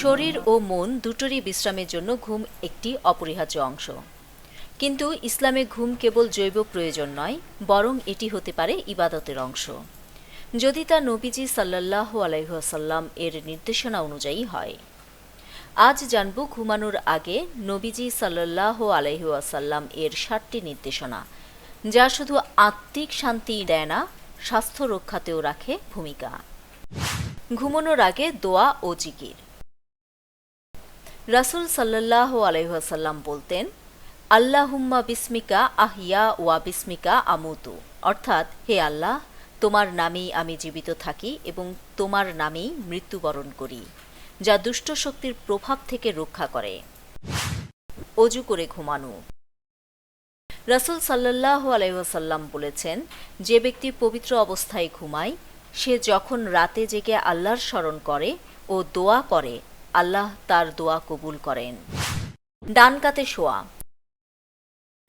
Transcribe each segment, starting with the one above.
শরীর ও মন দুটোরই বিশ্রামের জন্য ঘুম একটি অপরিহার্য অংশ। কিন্তু ইসলামে ঘুম কেবল জৈব প্রয়োজন নয়, বরং এটি হতে পারে ইবাদতের অংশ। যদি তা নবীজি সাল্লাহ আলাইহাসাল্লাম এর নির্দেশনা অনুযায়ী হয়। আজ জানব ঘুমানোর আগে নবীজি সাল্লাহ আলাইহাসাল্লাম এর ষাটটি নির্দেশনা, যা শুধু আত্মিক শান্তি দেয় না, স্বাস্থ্য রক্ষাতেও রাখে ভূমিকা। ঘুমানোর আগে দোয়া ও জিকির। রাসুল সাল্লাহ আলাইহাসাল্লাম বলতেন, আল্লাহুম্মা বিস্মিকা আহিয়া ওয়া বিস্মিকা আমুতু। অর্থাৎ, হে আল্লাহ, তোমার নামেই আমি জীবিত থাকি এবং তোমার নামেই মৃত্যুবরণ করি, যা দুষ্ট শক্তির প্রভাব থেকে রক্ষা করে। অজু করে ঘুমানো। রাসুল সাল্লাহ আলাইসাল্লাম বলেছেন, যে ব্যক্তি পবিত্র অবস্থায় ঘুমায়, সে যখন রাতে জেগে আল্লাহর স্মরণ করে ও দোয়া করে আল্লাহ তার দোয়া কবুল করেন। ডান কাতে শোয়া।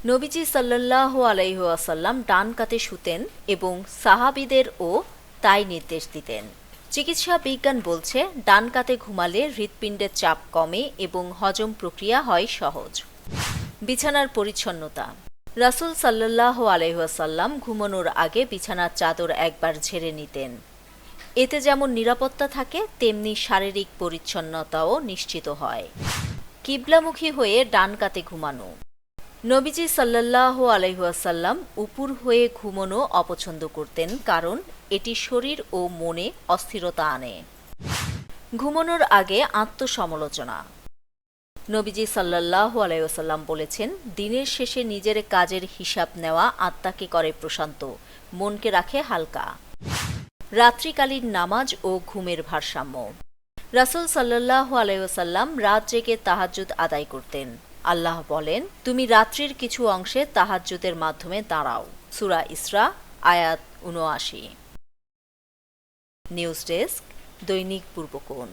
নবীজি সাল্লাহ আলাইহাসাল্লাম ডান কাতে শুতেন এবং সাহাবিদেরও তাই নির্দেশ দিতেন। চিকিৎসা বিজ্ঞান বলছে, ডান কাতে ঘুমালে হৃৎপিণ্ডের চাপ কমে এবং হজম প্রক্রিয়া হয় সহজ। বিছানার পরিচ্ছন্নতা। রাসুল সাল্লাহ আলহাসাল্লাম ঘুমানোর আগে বিছানার চাদর একবার ঝেড়ে নিতেন। এতে যেমন নিরাপত্তা থাকে, তেমনি শারীরিক পরিচ্ছন্নতাও নিশ্চিত হয়। কিবলামুখী হয়ে ডান কাতে ঘুমানো। নবীজি সাল্লাহ আলহাসাল্লাম উপুর হয়ে ঘুমনো অপছন্দ করতেন কারণ এটি শরীর ও মনে অস্থিরতা আনে। ঘুমানোর আগে আত্মসমালোচনা। নবীজি সাল্লাহ আলাইসাল্লাম বলেছেন, দিনের শেষে নিজের কাজের হিসাব নেওয়া আত্মাকে করে প্রশান্ত, মনকে রাখে হালকা। রাত্রিকালীন নামাজ ও ঘুমের ভারসাম্য। রাসুল সাল্লাহ আলাইসাল্লাম রাত জেগে তাহাজুদ আদায় করতেন। আল্লাহ বলেন, তুমি রাত্রির কিছু অংশে তাহাজুদের মাধ্যমে দাঁড়াও। সুরা ইসরা, আয়াত উনআশি নিউজ ডেস্ক, দৈনিক পূর্বকোণ।